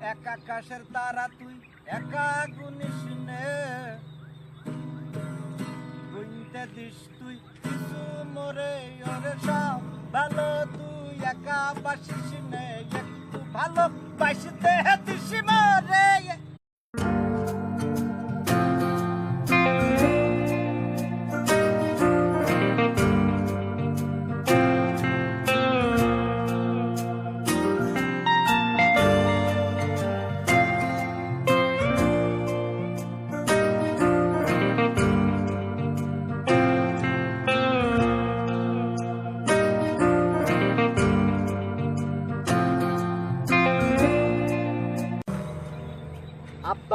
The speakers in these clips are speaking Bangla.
এক আকাশের তারা তুই একা গুনিস গুনতে দিস তুই কিছু মরে, ওরে সব ভালো, তুই একা বাসিস নে। একটু ভালো বাসিতে দিস মরে।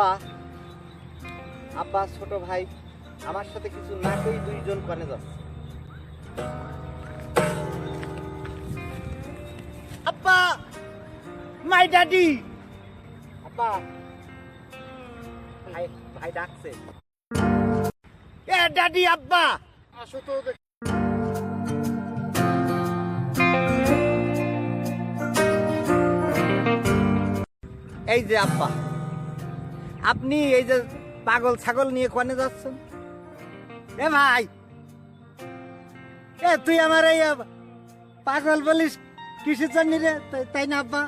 আব্বা আব্বা ছোট ভাই আমার সাথে কিছু না কই দুইজন কনে যাচ্ছে। আব্বা মাই ড্যাডি আব্বা ভাই ভাই ডাকছে। এ ড্যাডি আব্বা। আসো তো এই যে আব্বা। আপনি এই যে পাগল ছাগল নিয়ে কনে যাচ্ছেন? এ ভাই! এ, তুই আমার এই পাগল বলিস কিসের জন্য রে, তাই- না আব্বা?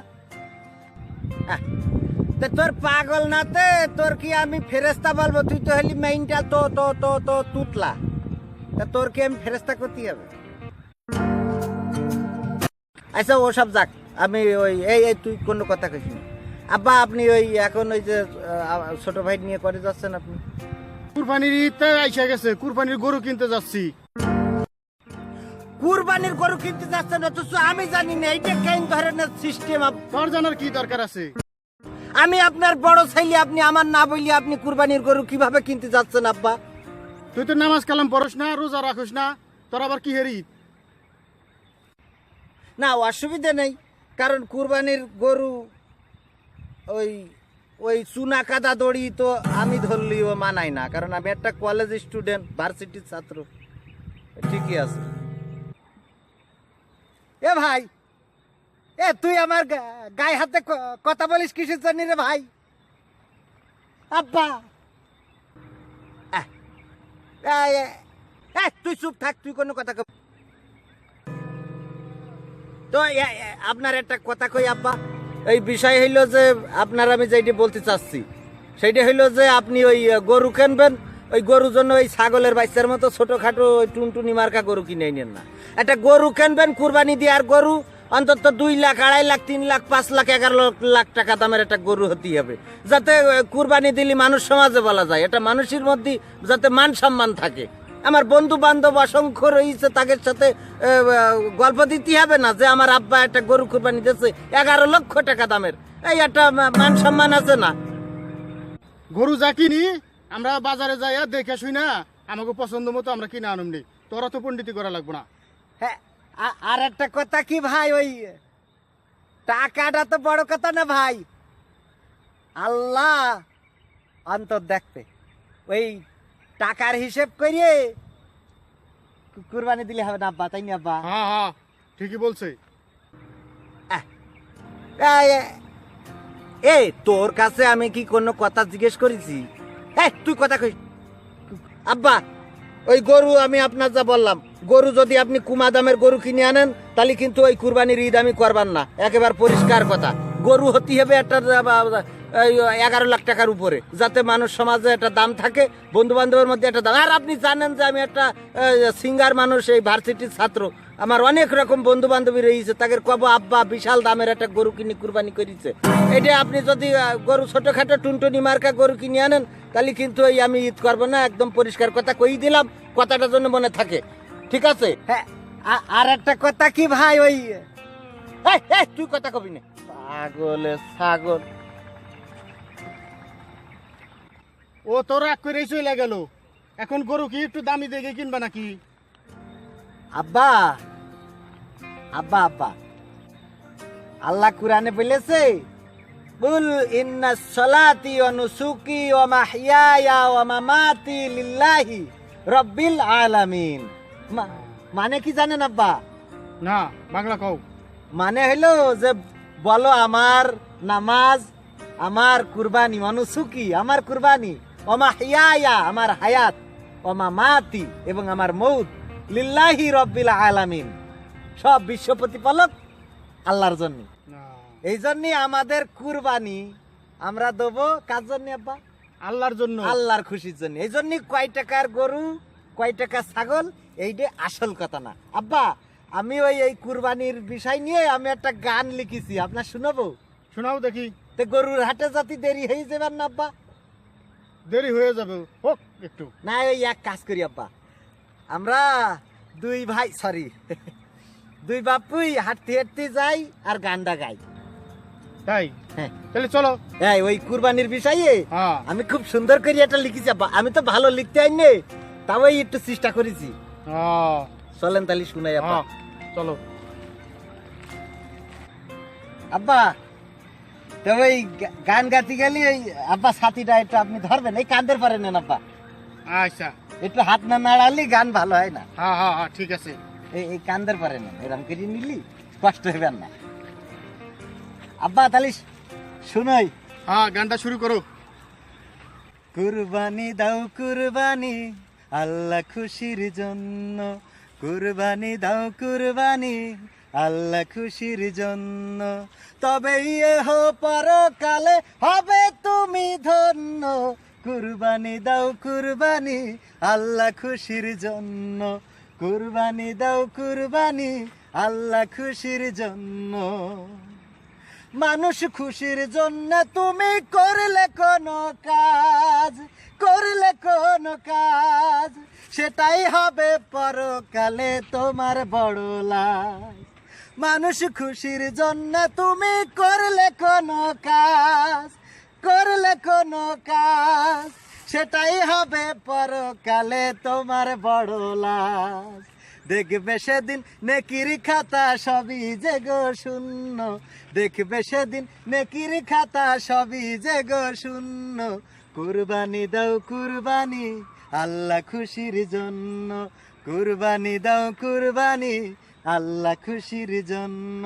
তা তোর পাগল না তে, তোর কি আমি ফেরেস্তা বলব? তুই তো হলি মেইনটা তো তো তো তো তুতলা। তা তোর কি আমি ফেরেস্তা করতে হবে? আচ্ছা ওসব যাক। আমি ওই এই তুই কোনো কথা কইস না। আব্বা আপনি ওই এখন ওই যে ছোট ভাই নিয়ে করে যাচ্ছেন আপনি? কুরবানির ঈদটা আইসা গেছে কুরবানির গরু কিনতে যাচ্ছি। কুরবানির গরু কিনতে যাচ্ছেন অথচ আমি জানি না এইটা কেন ধরনের সিস্টেম তোর জানার কি দরকার আছে? আমি আপনার বড় ছেলে আপনি আমার না বললে আপনি কুরবানির গরু কীভাবে কিনতে যাচ্ছেন আব্বা? তুই তো নামাজ কালাম পড়স না রোজা রাখোস না তোর আবার কি হেরি না অসুবিধা নেই কারণ কুরবানির গরু ওই ওই চুনা কাদা দড়ি তো আমি ধরলিও মানাই না, কারণ আমি একটা কলেজ স্টুডেন্ট ভার্সিটির ছাত্র। ঠিকই আছে। এ ভাই, এ তুই আমার গায়ে হাতে কথা বলিস কিসের জন্য রে ভাই? আব্বা। তুই চুপ থাক, তুই কোনো কথা তো আপনার একটা কথা কই, আব্বা? এই বিষয় হইল যে আপনার আমি যেটি বলতে চাচ্ছি, সেইটা হইল যে আপনি ওই গরু কিনবেন, ওই গরুর জন্য ওই ছাগলের বাচ্চার মতো ছোটখাটো ওই টুনটুনি মার্কা গরু কিনে নেন না। একটা গরু কিনবেন, কুরবানি দেওয়ার গরু, অন্তত দুই লাখ, আড়াই লাখ, তিন লাখ, পাঁচ লাখ, এগারো লাখ টাকা দামের একটা গরু হতেই হবে। যাতে কুরবানি দিলে মানুষ সমাজে বলা যায়, এটা মানুষের মধ্যে যাতে মান সম্মান থাকে। আমার বন্ধু বান্ধব অসংখ্য রয়েছে তাদের সাথে গল্প দিতে হবে না যে আমার আব্বা একটা গরু কুরবানি দিয়েছে এগারো লক্ষ টাকা দামের। এই একটা মান সম্মান আছে না? গরু যা কিনি আমরা বাজারে যাই দেখে শুই না আমাকে পছন্দ মতো আমরা কিনে আনুম নি। তোরা তো পণ্ডিতি করা লাগবো না। হ্যাঁ আর একটা কথা কি ভাই ওই টাকাটা তো বড় কথা না ভাই? আল্লাহ অন্তর দেখতে। ওই টাকার হিসেব করিয়ে কুরবানি দিলে হবে না আব্বা তাই না আব্বা? হ্যাঁ হ্যাঁ ঠিকই বলছে। এই, তোর কাছে আমি কি কোনো কথা জিজ্ঞেস করেছি? এই তুই কথা কই। আব্বা ওই গরু আমি আপনার যা বললাম গরু যদি আপনি কুমা দামের গরু কিনে আনেন তাহলে কিন্তু ওই কুরবানির ঈদ আমি করবার না। একেবারে পরিষ্কার কথা। গরু হতে হবে একটা এগারো লাখ টাকার উপরে যাতে মানুষ সমাজে একটা দাম থাকে বন্ধু বান্ধবের মধ্যে একটা দাম। আর আপনি জানেন যে আমি একটা সিঙ্গার মানুষ এই ভার্সিটির ছাত্র। আমার অনেক রকম বন্ধু বান্ধবী রয়েছে তাদের কব আব্বা বিশাল দামের একটা গরু কিনে কুরবানি করেছে। এটা আপনি যদি গরু ছোটখাটো টুনটুনি মার্কা গরু কিনে আনেন তাহলে কিন্তু এই আমি ঈদ করব না একদম পরিষ্কার কথা কই দিলাম কথাটা জন্য মনে থাকে। ঠিক আছে? হ্যাঁ আর একটা কথা কি ভাই ওই তুই কথা কবি না। পাগলে ছাগল। ও তোর রাগ করে চলে গেল। এখন গরু কি একটু দামি দেখে কিনবা নাকি? আব্বা আব্বা আব্বা। আল্লাহ কুরআনে বলেছে কুল ইন্না সলাতি ওয়া নুসুকি ওয়া মাহইয়ায়া ওয়া মামাতি লিল্লাহি রাব্বিল আলামিন। মানে কি জানেন আব্বা? না বাংলা কও। মানে হলো যে বলো আমার নামাজ আমার কুরবানি মনুসুকি আমার কুরবানি। ওমা হিয়ায়া আমার হায়াত। অমা মাতি এবং আমার মৌত লিল্লাহি রব্বিল আলামিন। সব বিশ্ব প্রতিপালক আল্লাহর জন্য। এই জন্যই আমাদের কুরবানি আমরা দেবো কার জন্য আব্বা? আল্লাহর জন্য। আল্লাহর খুশির জন্য। এই জন্য কয় টাকার গরু কয় টাকার ছাগল এইটা আসল কথা না। আব্বা আমি ওই এই কুরবানির বিষয় নিয়ে আমি একটা গান লিখেছি। আপনার শুনব? শোনাও দেখি। তো গরুর হাটে যাতে দেরি হয়ে যাবেন না আব্বা? দেরি হয়ে যাবে। হোক একটু। না ওই এক কাজ করি আব্বা। আমরা দুই ভাই সরি দুই বাপুই হাঁটতে হাঁটতে যাই আর গানটা গাই। তাই? হ্যাঁ। তাহলে চলো। হ্যাঁ ওই কুরবানির বিষয়ে হ্যাঁ। আমি খুব সুন্দর করে এটা লিখেছি আব্বা। আমি তো ভালো লিখতে আইনে তাও একটু চেষ্টা করেছি। হ্যাঁ, চলেন তাহলে শুনাই আব্বা। চলো। আব্বা তো ওই গান গাতে গেলে ওই আব্বা সাথীটা একটু আপনি ধরবেন এই কান্দের পারে নেন আব্বা। আচ্ছা। একটু হাত না নাড়ালে গান ভালো হয় না। হ্যাঁ হ্যাঁ হ্যাঁ ঠিক আছে। এই এই কান্দের পারে নেন এরম করে নিলি কষ্ট হইবেন না। আব্বা তাহলে শুনোই হ্যাঁ গানটা শুরু করো। কুরবানি দাও কুরবানি আল্লাহ খুশির জন্য কুরবানি দাও কুরবানি, আল্লাহ খুশির জন্য। তবে এহ পরকালে হবে তুমি ধন্য। কুরবানি দাও কুরবানি, আল্লাহ খুশির জন্য। কুরবানি দাও কুরবানি, আল্লাহ খুশির জন্য। মানুষ খুশির জন্য তুমি করলে কোনো কাজ, করলে কোনো কাজ। সেটাই হবে পরকালে তোমার বড় মানুষ খুশির জন্য তুমি করলে কোনো কাজ, করলে কোনো কাজ। সেটাই হবে পরকালে তোমার বড় লাভ দেখবে সেদিন নেকির খাতা সবই যে গো শূন্য। দেখবে সেদিন নেকির খাতা সবই যে গো শূন্য। কুরবানি দাও কুরবানি আল্লাহ খুশির জন্য কুরবানি দাও কুরবানি, আল্লাহ খুশির জন্য।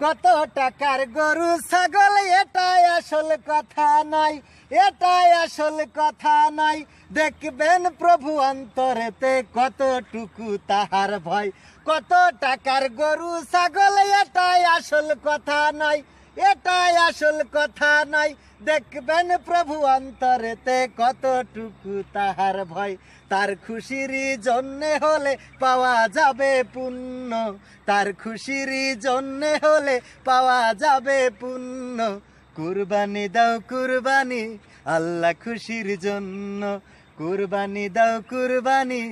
কত টাকার গরু, ছাগল, এটাই আসল কথা নয় এটাই আসল কথা নয় দেখবেন প্রভু অন্তরেতে কতটুকু তাহার ভয়, কত টাকার গরু, ছাগল, এটাই আসল কথা নয় এটাই আসল কথা নয় দেখবেন প্রভু অন্তরেতে কতটুকু তাহার ভয়। তার খুশির জন্যে হলে পাওয়া যাবে পুণ্য। তার খুশির জন্যে হলে পাওয়া যাবে পুণ্য। কুরবানি দাও কুরবানি, আল্লাহ খুশির জন্য। কুরবানি দাও কুরবানি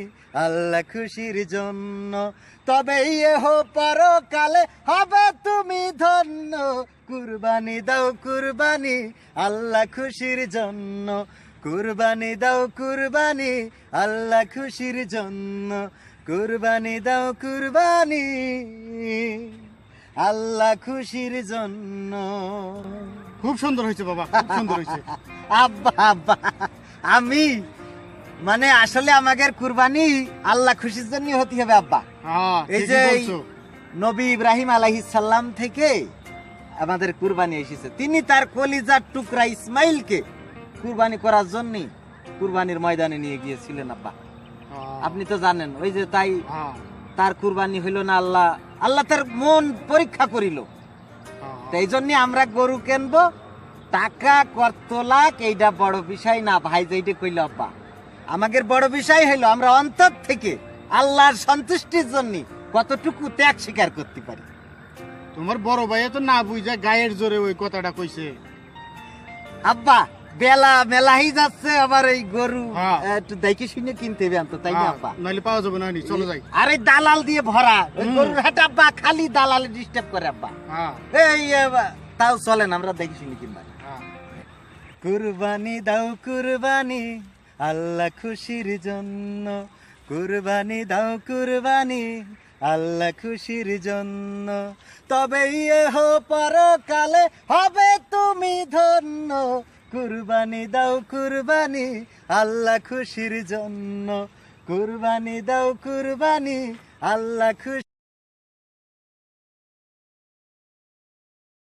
আল্লাহ খুশির জন্য। তবে এহ পরকালে হবে তুমি ধন্য। কুরবানি দাও কুরবানি আল্লাহ খুশির জন্য। কুরবানি দাও কুরবানি আল্লাহ খুশির জন্য। কুরবানি দাও কুরবানি আল্লাহ খুশির জন্য। খুব সুন্দর হয়েছে বাবা খুব সুন্দর হয়েছে। আব্বা আব্বা আমি মানে আসলে আমাদের কুরবানি আল্লাহ খুশির জন্য হতে হবে আব্বা। হ্যাঁ এই যে নবী ইব্রাহিম আলাইহিস সালাম থেকে আমাদের কুরবানি এসেছে। তিনি তার কলিজার টুকরা ইসমাইলকে কুরবানি করার জন্য কুরবানির ময়দানে নিয়ে গিয়েছিলেন আব্বা। হ্যাঁ, আপনি তো জানেন ওই যে তাই হ্যাঁ, তার কুরবানি হইল না আল্লাহ আল্লাহ তার মন পরীক্ষা করিল। তাই জন্য আমরা গরু কেনবো টাকা কত লাখ এইটা বড় বিষয় না ভাই যেইটা কইল আব্বা। আমাদের বড় বিষয় হইল আমরা অন্তর থেকে আল্লাহর সন্তুষ্টির জন্য কতটুকু ত্যাগ স্বীকার করতে পারি। তোমার বড় ভাইয়া তো না বুঝা গায়ের জোরে ওই কথাটা কইছে। আব্বা বেলা মেলাহি যাচ্ছে আবার এই গরু হ্যাঁ। একটু দেখে শুনে কিনতে হবে তো তাই না হ্যাঁ, আব্বা? নাইলে পাওয়া যাবে না নি, চলো যাই। আরে দালাল দিয়ে ভরা ওই। গরুর হাট আব্বা খালি দালালে ডিস্টার্ব করে আব্বা। হ্যাঁ। এই তাও চলেন আমরা দেখে শুনে কিনবা। কুরবানি দাও কুরবানি। আল্লাহ খুশির জন্য কুরবানি দাও কুরবানি, আল্লাহ খুশির জন্য। তবে এহ পরকালে হবে তুমি ধন্য, কুরবানি দাও কুরবানি, আল্লাহ খুশির জন্য। কুরবানি দাও কুরবানি, আল্লাহ খুশি